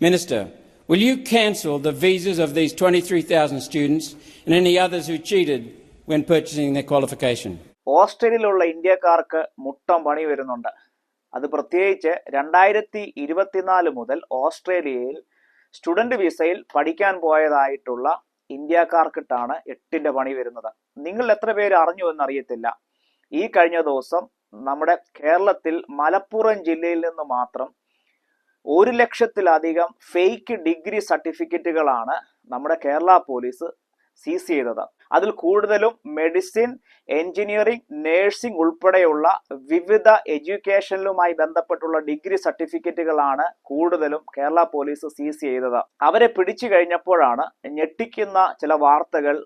Minister, will you cancel the visas of these 23,000 students and any others who cheated when purchasing their qualification? ഓസ്ട്രേലിയയിലുള്ള ഇന്ത്യക്കാർക്ക് മുട്ടം പണി വരുന്നുണ്ട്. അത് പ്രത്യേകിച്ച് രണ്ടായിരത്തി ഇരുപത്തിനാല് മുതൽ ഓസ്ട്രേലിയയിൽ സ്റ്റുഡന്റ് വിസയിൽ പഠിക്കാൻ പോയതായിട്ടുള്ള ഇന്ത്യക്കാർക്കിട്ടാണ് എട്ടിന്റെ പണി വരുന്നത്. നിങ്ങൾ എത്ര പേര് അറിഞ്ഞു എന്നറിയത്തില്ല. ഈ കഴിഞ്ഞ ദിവസം നമ്മുടെ കേരളത്തിൽ മലപ്പുറം ജില്ലയിൽ നിന്ന് മാത്രം ഒരു ലക്ഷത്തിലധികം ഫേക്ക് ഡിഗ്രി സർട്ടിഫിക്കറ്റുകളാണ് നമ്മുടെ കേരള പോലീസ് സീസ് ചെയ്തത്. അതിൽ കൂടുതലും മെഡിസിൻ എഞ്ചിനീയറിംഗ് നേഴ്സിംഗ് ഉൾപ്പെടെയുള്ള വിവിധ എഡ്യൂക്കേഷനിലുമായി ബന്ധപ്പെട്ടുള്ള ഡിഗ്രി സർട്ടിഫിക്കറ്റുകളാണ് കൂടുതലും കേരള പോലീസ് സീസ് ചെയ്തത്. അവരെ പിടിച്ചു കഴിഞ്ഞപ്പോഴാണ് ഞെട്ടിക്കുന്ന ചില വാർത്തകൾ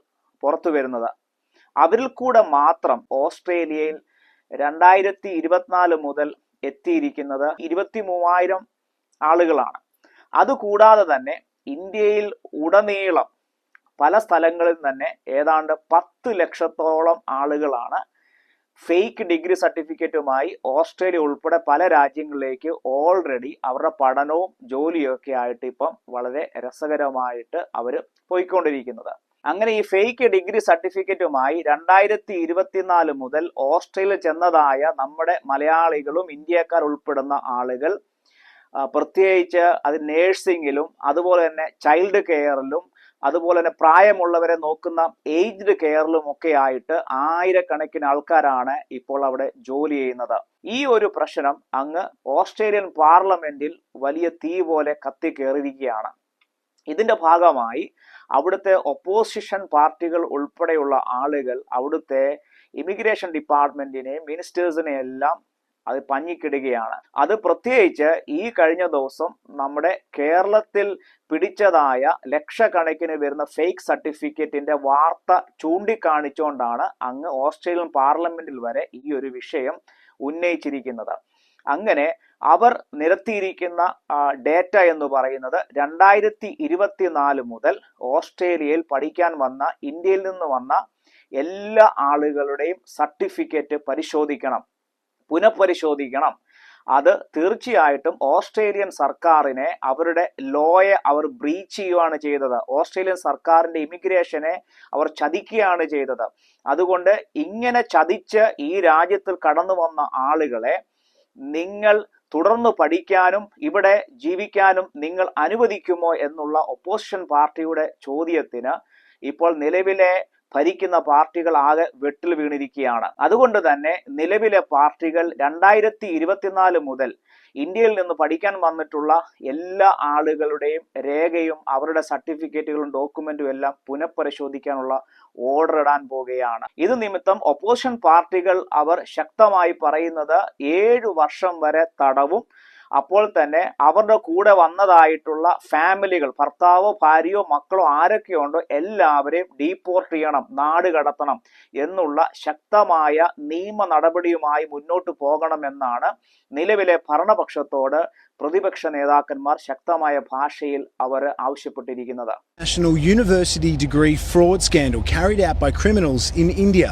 പുറത്തു വരുന്നത്. അവരിൽ കൂടെ മാത്രം ഓസ്ട്രേലിയയിൽ രണ്ടായിരത്തി ഇരുപത്തിനാല് മുതൽ എത്തിയിരിക്കുന്നത് ഇരുപത്തി മൂവായിരം ആളുകളാണ്. അതുകൂടാതെ തന്നെ ഇന്ത്യയിൽ ഉടനീളം പല സ്ഥലങ്ങളിൽ തന്നെ ഏതാണ്ട് പത്ത് ലക്ഷത്തോളം ആളുകളാണ് ഫേക്ക് ഡിഗ്രി സർട്ടിഫിക്കറ്റുമായി ഓസ്ട്രേലിയ ഉൾപ്പെടെ പല രാജ്യങ്ങളിലേക്ക് ഓൾറെഡി അവരുടെ പഠനവും ജോലിയും ഒക്കെ ആയിട്ട് ഇപ്പം വളരെ രസകരമായിട്ട് അവർ പോയിക്കൊണ്ടിരിക്കുന്നത്. അങ്ങനെ ഈ ഫേക്ക് ഡിഗ്രി സർട്ടിഫിക്കറ്റുമായി രണ്ടായിരത്തി ഇരുപത്തിനാല് മുതൽ ഓസ്ട്രേലിയ ചെന്നതായ നമ്മുടെ മലയാളികളും ഇന്ത്യക്കാർ ഉൾപ്പെടുന്ന ആളുകൾ പ്രത്യേകിച്ച് അത് നേഴ്സിംഗിലും അതുപോലെ തന്നെ ചൈൽഡ് കെയറിലും അതുപോലെ തന്നെ പ്രായമുള്ളവരെ നോക്കുന്ന ഏജ്ഡ് കെയറിലും ഒക്കെ ആയിട്ട് ആയിരക്കണക്കിന് ആൾക്കാരാണ് ഇപ്പോൾ അവിടെ ജോലി ചെയ്യുന്നത്. ഈ ഒരു പ്രശ്നം അങ്ങ് ഓസ്ട്രേലിയൻ പാർലമെന്റിൽ വലിയ തീ പോലെ കത്തിക്കേറിയിരിക്കുകയാണ്. ഇതിന്റെ ഭാഗമായി അവിടുത്തെ ഒപ്പോസിഷൻ പാർട്ടികൾ ഉൾപ്പെടെയുള്ള ആളുകൾ അവിടുത്തെ ഇമിഗ്രേഷൻ ഡിപ്പാർട്ട്മെന്റിനെയും മിനിസ്റ്റേഴ്സിനെ എല്ലാം അത് പഞ്ഞിക്കിടുകയാണ്. അത് പ്രത്യേകിച്ച് ഈ കഴിഞ്ഞ ദിവസം നമ്മുടെ കേരളത്തിൽ പിടിച്ചതായ ലക്ഷക്കണക്കിന് വരുന്ന ഫേക്ക് സർട്ടിഫിക്കറ്റിന്റെ വാർത്ത ചൂണ്ടിക്കാണിച്ചുകൊണ്ടാണ് അങ്ങ് ഓസ്ട്രേലിയൻ പാർലമെന്റിൽ വരെ ഈ ഒരു വിഷയം ഉന്നയിച്ചിരിക്കുന്നത്. അങ്ങനെ അവർ നിരത്തിയിരിക്കുന്ന ഡേറ്റ എന്ന് പറയുന്നത് രണ്ടായിരത്തി ഇരുപത്തിനാല് മുതൽ ഓസ്ട്രേലിയയിൽ പഠിക്കാൻ വന്ന ഇന്ത്യയിൽ നിന്ന് വന്ന എല്ലാ ആളുകളുടെയും സർട്ടിഫിക്കറ്റ് പരിശോധിക്കണം. പുനഃപരിശോധിക്കണം. അത് തീർച്ചയായിട്ടും ഓസ്ട്രേലിയൻ സർക്കാരിനെ അവരുടെ ലോയെ അവർ ബ്രീച്ച് ചെയ്യുകയാണ് ചെയ്തത്. ഓസ്ട്രേലിയൻ സർക്കാരിന്റെ ഇമിഗ്രേഷനെ അവർ ചതിക്കുകയാണ് ചെയ്തത്. അതുകൊണ്ട് ഇങ്ങനെ ചതിച്ച് ഈ രാജ്യത്തിൽ കടന്നു വന്ന ആളുകളെ നിങ്ങൾ തുടർന്ന് പഠിക്കാനും ഇവിടെ ജീവിക്കാനും നിങ്ങൾ അനുവദിക്കുമോ എന്നുള്ള ഒപ്പോസിഷൻ പാർട്ടിയുടെ ചോദ്യത്തിന് ഇപ്പോൾ നിലവിലെ ഭരിക്കുന്ന പാർട്ടികൾ ആകെ വെട്ടിൽ വീണിരിക്കുകയാണ്. അതുകൊണ്ട് തന്നെ നിലവിലെ പാർട്ടികൾ രണ്ടായിരത്തി ഇരുപത്തിനാല് മുതൽ ഇന്ത്യയിൽ നിന്ന് പഠിക്കാൻ വന്നിട്ടുള്ള എല്ലാ ആളുകളുടെയും രേഖയും അവരുടെ സർട്ടിഫിക്കറ്റുകളും ഡോക്യുമെന്റും എല്ലാം പുനഃപരിശോധിക്കാനുള്ള ഓർഡർ ഇടാൻ പോകുകയാണ് ഇത് നിമിത്തം ഒപ്പോസിഷൻ പാർട്ടികൾ അവർ ശക്തമായി പറയുന്നത് ഏഴു വർഷം വരെ തടവും അപ്പോൾ തന്നെ അവരുടെ കൂടെ വന്നതായിട്ടുള്ള ഫാമിലികൾ ഭർത്താവോ ഭാര്യയോ മക്കളോ ആരൊക്കെയുണ്ടോ എല്ലാവരെയും ഡീപ്പോർട്ട് ചെയ്യണം നാട് കടത്തണം എന്നുള്ള ശക്തമായ നിയമ നടപടിയുമായി മുന്നോട്ട് പോകണമെന്നാണ് നിലവിലെ ഭരണപക്ഷത്തോട് പ്രതിപക്ഷ നേതാക്കന്മാർ ശക്തമായ ഭാഷയിൽ അവർ ആവശ്യപ്പെട്ടിരിക്കുന്നത് National University degree fraud scandal carried out by criminals in India.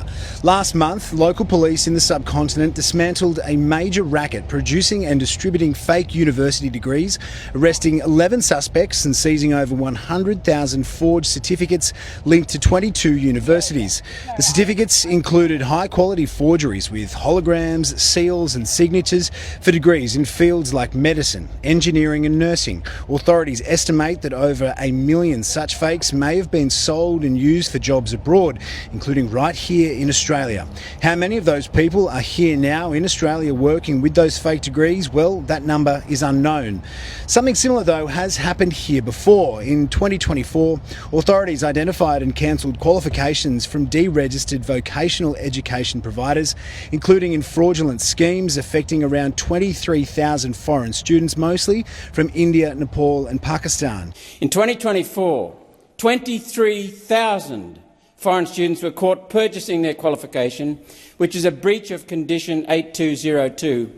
Last month, local police in the subcontinent dismantled a major racket producing and distributing fake university degrees, arresting 11 suspects and seizing over 100,000 forged certificates linked to 22 universities. The certificates included high quality forgeries with holograms, seals, and signatures for degrees in fields like medicine, engineering, and nursing. Authorities estimate that over a million such fakes may have been sold and used for jobs abroad, including right here in Australia. How many of those people are here now in Australia working with those fake degrees? Well, that number is unknown. Something similar, though, has happened here before. In 2024, authorities identified and cancelled qualifications from deregistered vocational education providers, including in fraudulent schemes affecting around 23,000 foreign students, mostly from India, Nepal, and Pakistan. In 2024, 23,000 foreign students were caught purchasing their qualification, which is a breach of Condition 8202,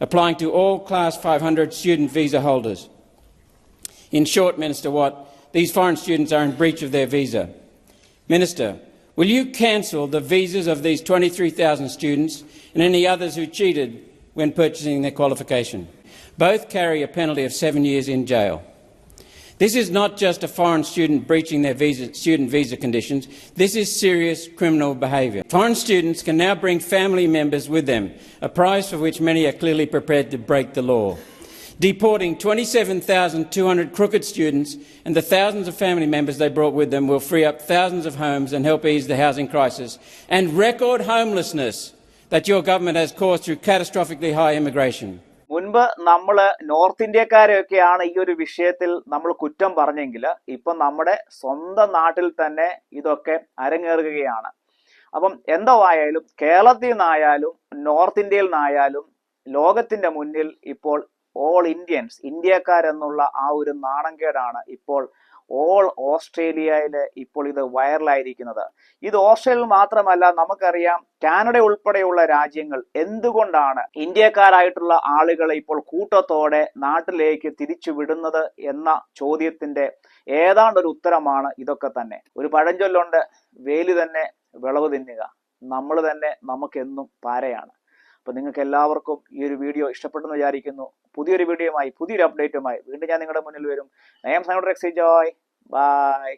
applying to all Class 500 student visa holders. In short, Minister Watt, these foreign students are in breach of their visa. Minister, will you cancel the visas of these 23,000 students and any others who cheated when purchasing their qualification? Both carry a penalty of seven years in jail. This is not just a foreign student breaching their visa, student visa conditions. This is serious criminal behaviour. Foreign students can now bring family members with them, a prize for which many are clearly prepared to break the law. Deporting 27,200 crooked students and the thousands of family members they brought with them will free up thousands of homes and help ease the housing crisis and record homelessness that your government has caused through catastrophically high immigration. മുൻപ് നമ്മൾ north ഇന്ത്യക്കാരെയൊക്കെയാണ് ഈ ഒരു വിഷയത്തിൽ നമ്മൾ കുറ്റം പറഞ്ഞെങ്കിൽ ഇപ്പൊ നമ്മുടെ സ്വന്തം നാട്ടിൽ തന്നെ ഇതൊക്കെ അരങ്ങേറുകയാണ്. അപ്പം എന്തോ ആയാലും കേരളത്തിൽ നിന്നായാലും നോർത്ത് ഇന്ത്യയിൽ നിന്നായാലും ലോകത്തിന്റെ മുന്നിൽ ഇപ്പോൾ ഓൾ ഇന്ത്യൻസ് ഇന്ത്യക്കാരെന്നുള്ള ആ ഒരു നാണംകേടാണ് ഇപ്പോൾ ഓൾ ഓസ്ട്രേലിയയിൽ ഇപ്പോൾ ഇത് വൈറലായിരിക്കുന്നത്. ഇത് ഓസ്ട്രേലിയയിൽ മാത്രമല്ല നമുക്കറിയാം കാനഡ ഉൾപ്പെടെയുള്ള രാജ്യങ്ങൾ എന്തുകൊണ്ടാണ് ഇന്ത്യക്കാരായിട്ടുള്ള ആളുകളെ ഇപ്പോൾ കൂട്ടത്തോടെ നാട്ടിലേക്ക് തിരിച്ചു വിടുന്നത് എന്ന ചോദ്യത്തിന്റെ ഏതാണ്ട് ഒരു ഉത്തരമാണ് ഇതൊക്കെ തന്നെ. ഒരു പഴഞ്ചൊല്ലുണ്ട് വേലി തന്നെ വിളവ് തിന്നുക. നമ്മൾ തന്നെ നമുക്കെന്നും പാരയാണ്. അപ്പൊ നിങ്ങൾക്ക് എല്ലാവർക്കും ഈ ഒരു വീഡിയോ ഇഷ്ടപ്പെട്ടെന്ന് വിചാരിക്കുന്നു. പുതിയൊരു വീഡിയോയുമായി പുതിയൊരു അപ്ഡേറ്റുമായി വീണ്ടും ഞാൻ നിങ്ങളുടെ മുന്നിൽ വരും. നയം സൈനോഡ് എക്സി ജോയ് ബൈ